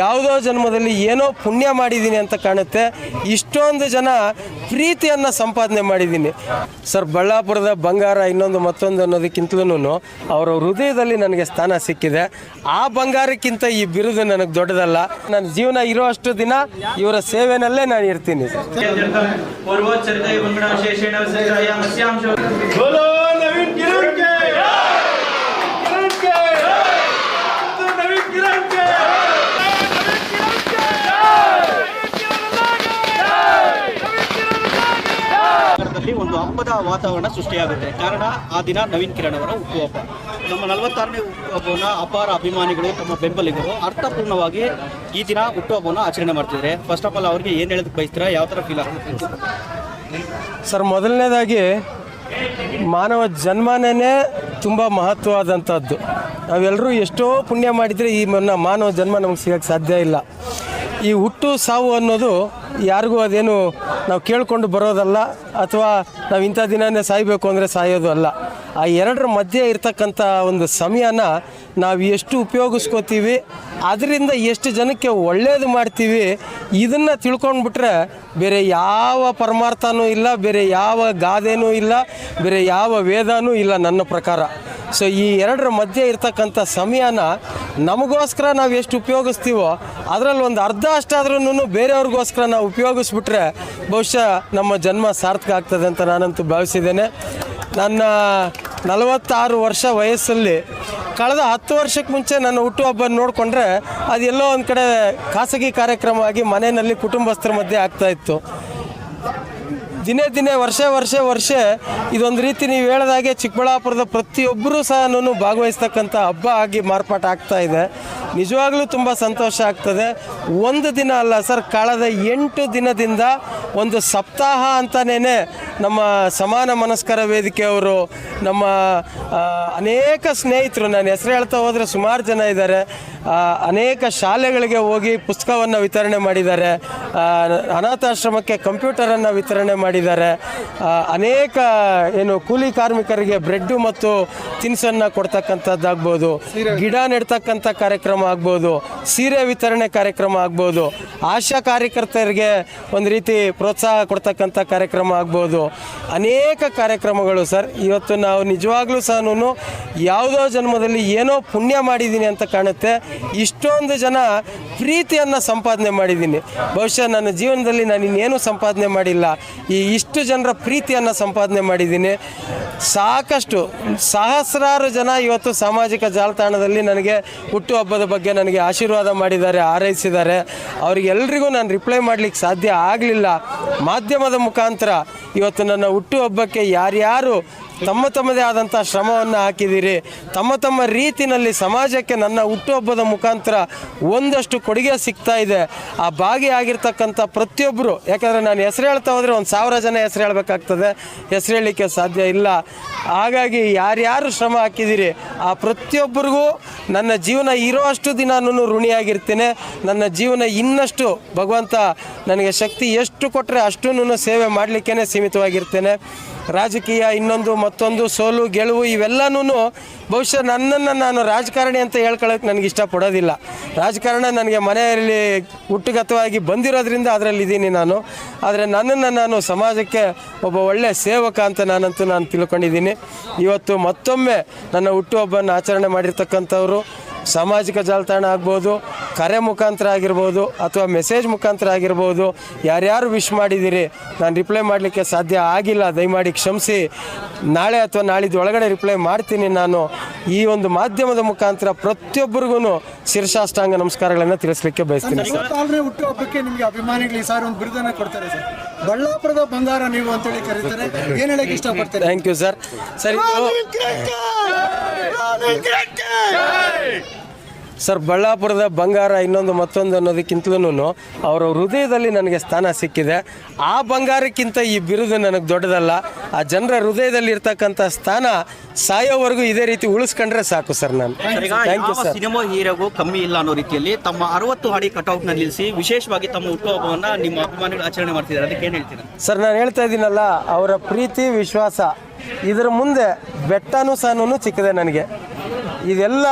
ಯಾವುದೋ ಜನ್ಮದಲ್ಲಿ ಏನೋ ಪುಣ್ಯ ಮಾಡಿದ್ದೀನಿ ಅಂತ ಕಾಣುತ್ತೆ. ಇಷ್ಟೊಂದು ಜನ ಪ್ರೀತಿಯನ್ನು ಸಂಪಾದನೆ ಮಾಡಿದ್ದೀನಿ. ಸರ್ ಬಳ್ಳಾಪುರದ ಬಂಗಾರ ಇನ್ನೊಂದು ಮತ್ತೊಂದು ಅನ್ನೋದಕ್ಕಿಂತಲೂ ಅವರ ಹೃದಯದಲ್ಲಿ ನನಗೆ ಸ್ಥಾನ ಸಿಕ್ಕಿದೆ. ಆ ಬಂಗಾರಕ್ಕಿಂತ ಈ ಬಿರುದು ನನಗೆ ದೊಡ್ಡದಲ್ಲ. ನನ್ನ ಜೀವನ ಇರೋಷ್ಟು ದಿನ ಇವರ ಸೇವೆನಲ್ಲೇ ನಾನು ಇರ್ತೀನಿ. ಸರ್ ಒಂದು ಹಬ್ಬದ ವಾತಾವರಣ ಸೃಷ್ಟಿಯಾಗುತ್ತೆ. ಕಾರಣ ಆ ದಿನ ನವೀನ್ ಕಿರಣ್ ಅವರ ಹುಟ್ಟುಹಬ್ಬ ನಮ್ಮ ನಲವತ್ತಾರನೇ ಹುಟ್ಟುಹಬ್ಬವನ್ನು ಅಪಾರ ಅಭಿಮಾನಿಗಳು ತಮ್ಮ ಬೆಂಬಲಿಗರು ಅರ್ಥಪೂರ್ಣವಾಗಿ ಈ ದಿನ ಹುಟ್ಟುಹಬ್ಬವನ್ನು ಆಚರಣೆ ಮಾಡ್ತಿದ್ದಾರೆ. ಫಸ್ಟ್ ಆಫ್ ಆಲ್ ಅವ್ರಿಗೆ ಏನು ಹೇಳೋದಕ್ಕೆ ಬಯಸ್ತೀರಾ? ಯಾವ ಥರ ಫೀಲ್ ಆಗುತ್ತೆ? ಸರ್, ಮೊದಲನೇದಾಗಿ ಮಾನವ ಜನ್ಮನೇ ತುಂಬ ಮಹತ್ವವಾದಂಥದ್ದು ನಾವೆಲ್ಲರೂ ಎಷ್ಟೋ ಪುಣ್ಯ ಮಾಡಿದರೆ ಈ ಮಾನವ ಜನ್ಮ ನಮಗೆ ಸಿಗೋಕ್ಕೆ ಸಾಧ್ಯ ಇಲ್ಲ. ಈ ಹುಟ್ಟು ಸಾವು ಅನ್ನೋದು ಯಾರಿಗೂ ಅದೇನು ನಾವು ಕೇಳಿಕೊಂಡು ಬರೋದಲ್ಲ, ಅಥವಾ ನಾವು ಇಂಥ ದಿನನೇ ಸಾಯಬೇಕು ಅಂದರೆ ಸಾಯೋದು ಅಲ್ಲ. ಆ ಎರಡರ ಮಧ್ಯೆ ಇರ್ತಕ್ಕಂಥ ಒಂದು ಸಮಯನ ನಾವು ಎಷ್ಟು ಉಪಯೋಗಿಸ್ಕೋತೀವಿ, ಅದರಿಂದ ಎಷ್ಟು ಜನಕ್ಕೆ ಒಳ್ಳೆಯದು ಮಾಡ್ತೀವಿ, ಇದನ್ನು ತಿಳ್ಕೊಂಡ್ಬಿಟ್ರೆ ಬೇರೆ ಯಾವ ಪರಮಾರ್ಥನೂ ಇಲ್ಲ, ಬೇರೆ ಯಾವ ಗಾದೆನೂ ಇಲ್ಲ, ಬೇರೆ ಯಾವ ವೇದನೂ ಇಲ್ಲ ನನ್ನ ಪ್ರಕಾರ. ಸೊ ಈ ಎರಡರ ಮಧ್ಯೆ ಇರ್ತಕ್ಕಂಥ ಸಮಯನ ನಮಗೋಸ್ಕರ ನಾವು ಎಷ್ಟು ಉಪಯೋಗಿಸ್ತೀವೋ, ಅದರಲ್ಲಿ ಒಂದು ಅರ್ಧ ಅಷ್ಟಾದ್ರೂ ಬೇರೆಯವ್ರಿಗೋಸ್ಕರ ನಾವು ಉಪಯೋಗಿಸ್ಬಿಟ್ರೆ ಬಹುಶಃ ನಮ್ಮ ಜನ್ಮ ಸಾರ್ಥಕ ಆಗ್ತದೆ ಅಂತ ನಾನಂತೂ ಭಾವಿಸಿದ್ದೇನೆ. ನನ್ನ ನಲವತ್ತಾರು ವರ್ಷ ವಯಸ್ಸಲ್ಲಿ ಕಳೆದ ಹತ್ತು ವರ್ಷಕ್ಕೆ ಮುಂಚೆ ನನ್ನ ಹುಟ್ಟುಹಬ್ಬ ನೋಡಿಕೊಂಡ್ರೆ ಅದೆಲ್ಲೋ ಒಂದು ಕಡೆ ಖಾಸಗಿ ಕಾರ್ಯಕ್ರಮ ಆಗಿ ಮನೆಯಲ್ಲಿ ಕುಟುಂಬಸ್ಥರ ಮಧ್ಯೆ ಆಗ್ತಾ ಇತ್ತು. ದಿನೇ ದಿನೇ, ವರ್ಷ ವರ್ಷ ವರ್ಷ ಇದೊಂದು ರೀತಿ ನೀವು ಹೇಳ್ದಾಗೆ ಚಿಕ್ಕಬಳ್ಳಾಪುರದ ಪ್ರತಿಯೊಬ್ಬರೂ ಸಹ ಭಾಗವಹಿಸ್ತಕ್ಕಂಥ ಹಬ್ಬ ಆಗಿ ಮಾರ್ಪಾಟ ಆಗ್ತಾ ಇದೆ. ನಿಜವಾಗ್ಲೂ ತುಂಬ ಸಂತೋಷ ಆಗ್ತದೆ. ಒಂದು ದಿನ ಅಲ್ಲ ಸರ್, ಕಳೆದ ಎಂಟು ದಿನದಿಂದ ಒಂದು ಸಪ್ತಾಹ ಅಂತಲೇ ನಮ್ಮ ಸಮಾನ ಮನಸ್ಕರ ವೇದಿಕೆಯವರು ನಮ್ಮ ಅನೇಕ ಸ್ನೇಹಿತರು, ನಾನು ಹೆಸರು ಹೇಳ್ತಾ ಹೋದರೆ ಸುಮಾರು ಜನ ಇದ್ದಾರೆ. ಅನೇಕ ಶಾಲೆಗಳಿಗೆ ಹೋಗಿ ಪುಸ್ತಕವನ್ನು ವಿತರಣೆ ಮಾಡಿದ್ದಾರೆ. ಅನಾಥಾಶ್ರಮಕ್ಕೆ ಕಂಪ್ಯೂಟರನ್ನು ವಿತರಣೆ ಮಾಡಿದ್ದಾರೆ. ಅನೇಕ, ಏನು, ಕೂಲಿ ಕಾರ್ಮಿಕರಿಗೆ ಬ್ರೆಡ್ಡು ಮತ್ತು ತಿನಿಸನ್ನು ಕೊಡ್ತಕ್ಕಂಥದ್ದಾಗ್ಬೋದು. ಗಿಡ ನೆಡ್ತಕ್ಕಂಥ ಕಾರ್ಯಕ್ರಮ ಆಗ್ಬೋದು. ಸೀರೆ ವಿತರಣೆ ಕಾರ್ಯಕ್ರಮ ಆಗ್ಬೋದು. ಆಶಾ ಕಾರ್ಯಕರ್ತರಿಗೆ ಒಂದು ರೀತಿ ಪ್ರೋತ್ಸಾಹ ಕೊಡ್ತಕ್ಕಂಥ ಕಾರ್ಯಕ್ರಮ ಆಗ್ಬೋದು. ಅನೇಕ ಕಾರ್ಯಕ್ರಮಗಳು ಸರ್. ಇವತ್ತು ನಾವು ನಿಜವಾಗ್ಲೂ ಸಹ ಯಾವುದೋ ಜನ್ಮದಲ್ಲಿ ಏನೋ ಪುಣ್ಯ ಮಾಡಿದ್ದೀನಿ ಅಂತ ಕಾಣುತ್ತೆ. ಇಷ್ಟೊಂದು ಜನ ಪ್ರೀತಿಯನ್ನು ಸಂಪಾದನೆ ಮಾಡಿದ್ದೀನಿ. ಬಹುಶಃ ನನ್ನ ಜೀವನದಲ್ಲಿ ನಾನು ಇನ್ನೇನು ಸಂಪಾದನೆ ಮಾಡಿಲ್ಲ. ಈ ಇಷ್ಟು ಜನರ ಪ್ರೀತಿಯನ್ನು ಸಂಪಾದನೆ ಮಾಡಿದ್ದೀನಿ. ಸಾಕಷ್ಟು ಸಹಸ್ರಾರು ಜನ ಇವತ್ತು ಸಾಮಾಜಿಕ ಜಾಲತಾಣದಲ್ಲಿ ನನಗೆ ಹುಟ್ಟುಹಬ್ಬದ ಬಗ್ಗೆ ನನಗೆ ಆಶೀರ್ವಾದ ಮಾಡಿದ್ದಾರೆ, ಹಾರೈಸಿದ್ದಾರೆ. ಅವರಿಗೆಲ್ರಿಗೂ ನಾನು ರಿಪ್ಲೈ ಮಾಡಲಿಕ್ಕೆ ಸಾಧ್ಯ ಆಗಲಿಲ್ಲ. ಮಾಧ್ಯಮದ ಮುಖಾಂತರ ಇವತ್ತು ನನ್ನ ಹುಟ್ಟುಹಬ್ಬಕ್ಕೆ ಯಾರ್ಯಾರು ತಮ್ಮ ತಮ್ಮದೇ ಆದಂಥ ಶ್ರಮವನ್ನು ಹಾಕಿದ್ದೀರಿ. ತಮ್ಮ ತಮ್ಮ ರೀತಿನಲ್ಲಿ ಸಮಾಜಕ್ಕೆ ನನ್ನ ಹುಟ್ಟುಹಬ್ಬದ ಮುಖಾಂತರ ಒಂದಷ್ಟು ಕೊಡುಗೆ ಸಿಗ್ತಾ ಇದೆ. ಆ ಭಾಗಿಯಾಗಿರ್ತಕ್ಕಂಥ ಪ್ರತಿಯೊಬ್ಬರು ಯಾಕಂದರೆ ನಾನು ಹೆಸರು ಹೇಳ್ತಾ ಹೋದರೆ ಒಂದು ಸಾವಿರ ಜನ ಹೆಸರು ಹೇಳಬೇಕಾಗ್ತದೆ. ಹೆಸರು ಹೇಳಲಿಕ್ಕೆ ಸಾಧ್ಯ ಇಲ್ಲ. ಹಾಗಾಗಿ ಯಾರ್ಯಾರು ಶ್ರಮ ಹಾಕಿದ್ದೀರಿ, ಆ ಪ್ರತಿಯೊಬ್ಬರಿಗೂ ನನ್ನ ಜೀವನ ಇರೋಷ್ಟು ದಿನಾನು ಋಣಿಯಾಗಿರ್ತೇನೆ. ನನ್ನ ಜೀವನ ಇನ್ನಷ್ಟು, ಭಗವಂತ ನನಗೆ ಶಕ್ತಿ ಎಷ್ಟು ಕೊಟ್ಟರೆ ಅಷ್ಟೂ ಸೇವೆ ಮಾಡಲಿಕ್ಕೇ ಸೀಮಿತವಾಗಿರ್ತೇನೆ. ರಾಜಕೀಯ ಇನ್ನೊಂದು ಮತ್ತೊಂದು ಸೋಲು, ಗೆಲುವು ಇವೆಲ್ಲನೂ ಬಹುಶಃ ನನ್ನನ್ನು ನಾನು ರಾಜಕಾರಣಿ ಅಂತ ಹೇಳ್ಕೊಳ್ಳೋಕೆ ನನಗೆ ಇಷ್ಟಪಡೋದಿಲ್ಲ. ರಾಜಕಾರಣ ನನಗೆ ಮನೆಯಲ್ಲಿ ಹುಟ್ಟುಗತವಾಗಿ ಬಂದಿರೋದ್ರಿಂದ ಅದರಲ್ಲಿ ಇದ್ದೀನಿ ನಾನು. ಆದರೆ ನನ್ನನ್ನು ನಾನು ಸಮಾಜಕ್ಕೆ ಒಬ್ಬ ಒಳ್ಳೆಯ ಸೇವಕ ಅಂತ ನಾನಂತೂ ನಾನು ತಿಳ್ಕೊಂಡಿದ್ದೀನಿ. ಇವತ್ತು ಮತ್ತೊಮ್ಮೆ ನನ್ನ ಹುಟ್ಟುಹಬ್ಬನ ಆಚರಣೆ ಮಾಡಿರ್ತಕ್ಕಂಥವ್ರು ಸಾಮಾಜಿಕ ಜಾಲತಾಣ ಆಗ್ಬೋದು ಕರೆ ಮುಖಾಂತರ ಆಗಿರ್ಬೋದು ಅಥವಾ ಮೆಸೇಜ್ ಮುಖಾಂತರ ಆಗಿರ್ಬೋದು ಯಾರ್ಯಾರು ವಿಶ್ ಮಾಡಿದ್ದೀರಿ ನಾನು ರಿಪ್ಲೈ ಮಾಡಲಿಕ್ಕೆ ಸಾಧ್ಯ ಆಗಿಲ್ಲ ದಯಮಾಡಿ ಕ್ಷಮಿಸಿ. ನಾಳೆ ಅಥವಾ ನಾಳಿದ್ದು ಒಳಗಡೆ ರಿಪ್ಲೈ ಮಾಡ್ತೀನಿ ನಾನು. ಈ ಒಂದು ಮಾಧ್ಯಮದ ಮುಖಾಂತರ ಪ್ರತಿಯೊಬ್ಬರಿಗೂ ಶೀರ್ಷಾಷ್ಟಾಂಗ ನಮಸ್ಕಾರಗಳನ್ನು ತಿಳಿಸ್ಲಿಕ್ಕೆ ಬಯಸ್ತೀನಿ. ಸರ್ ನಲವತ್ತಾರನೇ ಹುಟ್ಟುಹಬ್ಬಕ್ಕೆ ನಿಮ್ಗೆ ಅಭಿಮಾನಿಗಳು ಈ ಸಾರಿ ಒಂದು ಬಿರುದನ್ನ ಕೊಡ್ತಾರೆ ಸರ್. ಬಳ್ಳಾಪುರದ ಬಂಗಾರ ನೀವು ಅಂತೇಳಿ ಕರೀತಾರೆ. ಏನ್ ಹೇಳಕ್ಕೆ ಇಷ್ಟಪಡ್ತಾರೆ? ಥ್ಯಾಂಕ್ ಯು ಸರ್ ಸರಿ ಸರ್ ಬಳ್ಳಾಪುರದ ಬಂಗಾರ ಇನ್ನೊಂದು ಮತ್ತೊಂದು ಅನ್ನೋದಕ್ಕಿಂತಲೂ ಅವರ ಹೃದಯದಲ್ಲಿ ನನಗೆ ಸ್ಥಾನ ಸಿಕ್ಕಿದೆ. ಆ ಬಂಗಾರಕ್ಕಿಂತ ಈ ಬಿರುದು ನನಗೆ ದೊಡ್ಡದಲ್ಲ. ಆ ಜನರ ಹೃದಯದಲ್ಲಿ ಇರ್ತಕ್ಕಂಥ ಸ್ಥಾನ ಸಾಯೋವರೆಗೂ ಇದೇ ರೀತಿ ಉಳಿಸ್ಕೊಂಡ್ರೆ ಸಾಕು ಸರ್ ನಾನು. ಥ್ಯಾಂಕ್ ಯು ಸರ್ ಸಿನಿಮಾ ಹೀರೋಗೂ ಕಮ್ಮಿ ಇಲ್ಲ ಅನ್ನೋ ರೀತಿಯಲ್ಲಿ ತಮ್ಮ ಅರವತ್ತು ಅಡಿ ಕಟೌಟ್ನ ನಿಲ್ಲಿಸಿ ವಿಶೇಷವಾಗಿ ತಮ್ಮ ಹುಟ್ಟುಹಬ್ಬವನ್ನು ನಿಮ್ಮ ಅಭಿಮಾನಿಗಳು ಆಚರಣೆ ಮಾಡ್ತಿದ್ದಾರೆ. ಅದಕ್ಕೆ ಏನು ಹೇಳ್ತೀರಾ? ಸರ್ ನಾನು ಹೇಳ್ತಾ ಇದ್ದೀನಲ್ಲ ಅವರ ಪ್ರೀತಿ ವಿಶ್ವಾಸ ಇದರ ಮುಂದೆ ಬೆಟ್ಟನೂ ಸಹನೂ ಚಿಕ್ಕದೆ ನನಗೆ. ಇದೆಲ್ಲ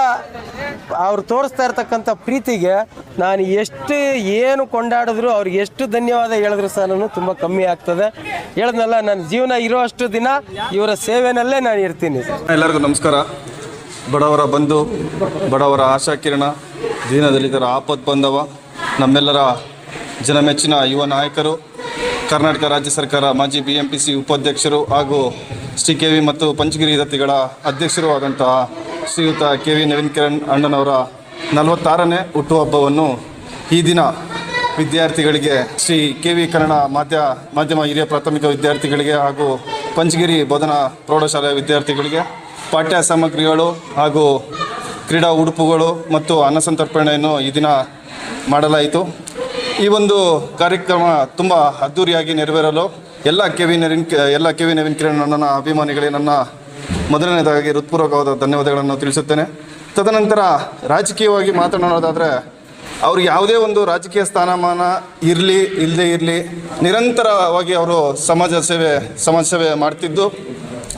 ಅವ್ರು ತೋರಿಸ್ತಾ ಇರ್ತಕ್ಕಂಥ ಪ್ರೀತಿಗೆ ನಾನು ಎಷ್ಟು ಏನು ಕೊಂಡಾಡಿದ್ರು ಅವ್ರಿಗೆ ಎಷ್ಟು ಧನ್ಯವಾದ ಹೇಳಿದ್ರು ಸಾಲನು ತುಂಬ ಕಮ್ಮಿ ಆಗ್ತದೆ. ಹೇಳಿದ್ನಲ್ಲ, ನನ್ನ ಜೀವನ ಇರೋಷ್ಟು ದಿನ ಇವರ ಸೇವೆನಲ್ಲೇ ನಾನು ಇರ್ತೀನಿ. ಎಲ್ಲರಿಗೂ ನಮಸ್ಕಾರ. ಬಡವರ ಬಂಧು, ಬಡವರ ಆಶಾಕಿರಣ, ದೀನದಲಿತರ ಆಪತ್ ಬಂಧವ, ನಮ್ಮೆಲ್ಲರ ಜನಮೆಚ್ಚಿನ ಯುವ ನಾಯಕರು, ಕರ್ನಾಟಕ ರಾಜ್ಯ ಸರ್ಕಾರ ಮಾಜಿ ಬಿ ಎಂ ಪಿ ಸಿ ಉಪಾಧ್ಯಕ್ಷರು ಹಾಗೂ ಶ್ರೀ ಕೆ ವಿ ಮತ್ತು ಪಂಚಗಿರಿ ದತ್ತಿಗಳ ಅಧ್ಯಕ್ಷರು ಆದಂತಹ ಶ್ರೀಯುತ ಕೆ ವಿ ನವೀನ್ ಕಿರಣ್ ಅಣ್ಣನವರ ನಲವತ್ತಾರನೇ ಹುಟ್ಟುಹಬ್ಬವನ್ನು ಈ ದಿನ ವಿದ್ಯಾರ್ಥಿಗಳಿಗೆ ಶ್ರೀ ಕೆ ವಿ ಕನ್ನಡ ಮಾಧ್ಯ, ಮಾಧ್ಯಮ ಹಿರಿಯ ಪ್ರಾಥಮಿಕ ವಿದ್ಯಾರ್ಥಿಗಳಿಗೆ ಹಾಗೂ ಪಂಚಗಿರಿ ಬೋಧನಾ ಪ್ರೌಢಶಾಲೆಯ ವಿದ್ಯಾರ್ಥಿಗಳಿಗೆ ಪಾಠ್ಯ ಸಾಮಗ್ರಿಗಳು ಹಾಗೂ ಕ್ರೀಡಾ ಉಡುಪುಗಳು ಮತ್ತು ಅನ್ನಸಂತರ್ಪಣೆಯನ್ನು ಈ ದಿನ ಮಾಡಲಾಯಿತು. ಈ ಒಂದು ಕಾರ್ಯಕ್ರಮ ತುಂಬ ಅದ್ಧೂರಿಯಾಗಿ ನೆರವೇರಲು ಎಲ್ಲ ಕೆ ವಿ ನವೀನ್, ಎಲ್ಲ ಕೆ ವಿ ನವೀನ್ ಕಿರಣ್ ನನ್ನ ಅಭಿಮಾನಿಗಳೇ ನನ್ನ ಮೊದಲನೇದಾಗಿ ಹೃತ್ಪೂರ್ವಕವಾದ ಧನ್ಯವಾದಗಳನ್ನು ತಿಳಿಸುತ್ತೇನೆ. ತದನಂತರ ರಾಜಕೀಯವಾಗಿ ಮಾತನಾಡೋದಾದರೆ, ಅವ್ರಿಗೆ ಯಾವುದೇ ಒಂದು ರಾಜಕೀಯ ಸ್ಥಾನಮಾನ ಇರಲಿ ಇಲ್ಲದೇ ಇರಲಿ, ನಿರಂತರವಾಗಿ ಅವರು ಸಮಾಜ ಸೇವೆ ಸಮಾಜ ಸೇವೆ ಮಾಡ್ತಿದ್ದು,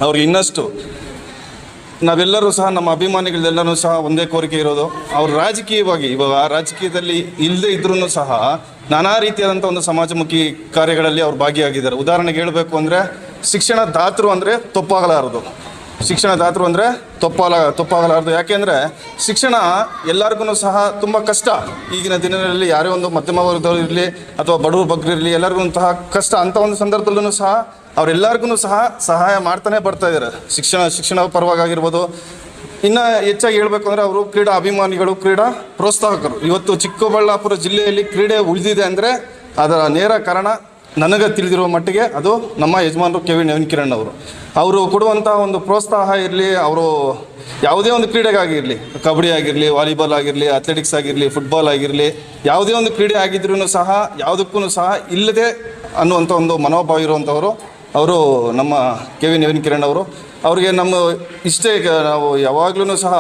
ಅವ್ರಿಗೆ ಇನ್ನಷ್ಟು ನಾವೆಲ್ಲರೂ ಸಹ ನಮ್ಮ ಅಭಿಮಾನಿಗಳೆಲ್ಲರೂ ಸಹ ಒಂದೇ ಕೋರಿಕೆ ಇರೋದು, ಅವರು ರಾಜಕೀಯವಾಗಿ, ಇವಾಗ ರಾಜಕೀಯದಲ್ಲಿ ಇಲ್ಲದೇ ಇದ್ರೂ ಸಹ ನಾನಾ ರೀತಿಯಾದಂಥ ಒಂದು ಸಮಾಜಮುಖಿ ಕಾರ್ಯಗಳಲ್ಲಿ ಅವ್ರು ಭಾಗಿಯಾಗಿದ್ದಾರೆ. ಉದಾಹರಣೆಗೆ ಹೇಳಬೇಕು ಅಂದರೆ, ಶಿಕ್ಷಣ ದಾತರು ಅಂದರೆ ತಪ್ಪಾಗಲಾರದು ಶಿಕ್ಷಣ ದಾತರು ಅಂದರೆ ತಪ್ಪಾಲ, ತಪ್ಪಾಗಲಾರದು. ಯಾಕೆಂದರೆ ಶಿಕ್ಷಣ ಎಲ್ಲರಿಗೂ ಸಹ ತುಂಬ ಕಷ್ಟ. ಈಗಿನ ದಿನಗಳಲ್ಲಿ ಯಾರೇ ಒಂದು ಮಧ್ಯಮ ವರ್ಗದವರು ಇರಲಿ ಅಥವಾ ಬಡವರು ಬಗ್ಗರು ಇರಲಿ ಎಲ್ಲರಿಗೂ ಸಹ ಕಷ್ಟ. ಅಂಥ ಒಂದು ಸಂದರ್ಭದಲ್ಲೂ ಸಹ ಅವರೆಲ್ಲರಿಗೂ ಸಹ ಸಹಾಯ ಮಾಡ್ತಾನೆ ಬರ್ತಾ ಇದ್ದಾರೆ ಶಿಕ್ಷಣ ಶಿಕ್ಷಣ ಪರವಾಗಿರ್ಬೋದು. ಇನ್ನು ಹೆಚ್ಚಾಗಿ ಹೇಳಬೇಕು ಅಂದರೆ ಅವರು ಕ್ರೀಡಾ ಅಭಿಮಾನಿಗಳು, ಕ್ರೀಡಾ ಪ್ರೋತ್ಸಾಹಕರು. ಇವತ್ತು ಚಿಕ್ಕಬಳ್ಳಾಪುರ ಜಿಲ್ಲೆಯಲ್ಲಿ ಕ್ರೀಡೆ ಉಳಿದಿದೆ ಅಂದರೆ ಅದರ ನೇರ ಕಾರಣ ನನಗೆ ತಿಳಿದಿರುವ ಮಟ್ಟಿಗೆ ಅದು ನಮ್ಮ ಯಜಮಾನರು ಕೆ ವಿ ನವೀನ್ ಕಿರಣ್ ಅವರು. ಅವರು ಕೊಡುವಂಥ ಒಂದು ಪ್ರೋತ್ಸಾಹ ಇರಲಿ, ಅವರು ಯಾವುದೇ ಒಂದು ಕ್ರೀಡೆಗಾಗಿರಲಿ, ಕಬಡ್ಡಿ ಆಗಿರಲಿ, ವಾಲಿಬಾಲ್ ಆಗಿರಲಿ ಅಥ್ಲೆಟಿಕ್ಸ್ ಆಗಿರಲಿ ಫುಟ್ಬಾಲ್ ಆಗಿರಲಿ, ಯಾವುದೇ ಒಂದು ಕ್ರೀಡೆ ಆಗಿದ್ರೂ ಸಹ ಯಾವುದಕ್ಕೂ ಸಹ ಇಲ್ಲದೆ ಅನ್ನುವಂಥ ಒಂದು ಮನೋಭಾವ ಇರುವಂಥವರು ಅವರು ನಮ್ಮ ಕೆ ವಿ ನವೀನ್ ಕಿರಣ್ ಅವರು. ಅವರಿಗೆ ನಮ್ಮ ಇಷ್ಟೇ ನಾವು ಯಾವಾಗಲೂ ಸಹ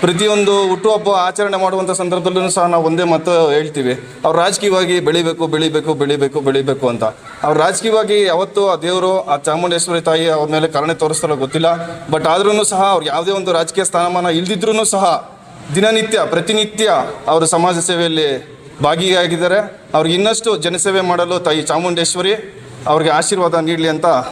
ಪ್ರತಿಯೊಂದು ಹುಟ್ಟುಹಬ್ಬ ಆಚರಣೆ ಮಾಡುವಂಥ ಸಂದರ್ಭದಲ್ಲೂ ಸಹ ನಾವು ಒಂದೇ ಮಾತು ಹೇಳ್ತೀವಿ. ಅವ್ರು ರಾಜಕೀಯವಾಗಿ ಬೆಳಿಬೇಕು ಬೆಳಿಬೇಕು ಬೆಳಿಬೇಕು ಬೆಳಿಬೇಕು ಅಂತ. ಅವ್ರು ರಾಜಕೀಯವಾಗಿ ಯಾವತ್ತೂ ಆ ದೇವರು, ಆ ಚಾಮುಂಡೇಶ್ವರಿ ತಾಯಿ ಅವ್ರ ಮೇಲೆ ಕರುಣೆ ತೋರಿಸ್ತಾರೋ ಗೊತ್ತಿಲ್ಲ. ಬಟ್ ಆದ್ರೂ ಸಹ ಅವ್ರು ಯಾವುದೇ ಒಂದು ರಾಜಕೀಯ ಸ್ಥಾನಮಾನ ಇಲ್ದಿದ್ರೂ ಸಹ ದಿನನಿತ್ಯ, ಪ್ರತಿನಿತ್ಯ ಅವರು ಸಮಾಜ ಸೇವೆಯಲ್ಲಿ ಭಾಗಿಯಾಗಿದ್ದಾರೆ. ಅವ್ರಿಗೆ ಇನ್ನಷ್ಟು ಜನಸೇವೆ ಮಾಡಲು ತಾಯಿ ಚಾಮುಂಡೇಶ್ವರಿ ಅವ್ರಿಗೆ ಆಶೀರ್ವಾದ ನೀಡಲಿ ಅಂತ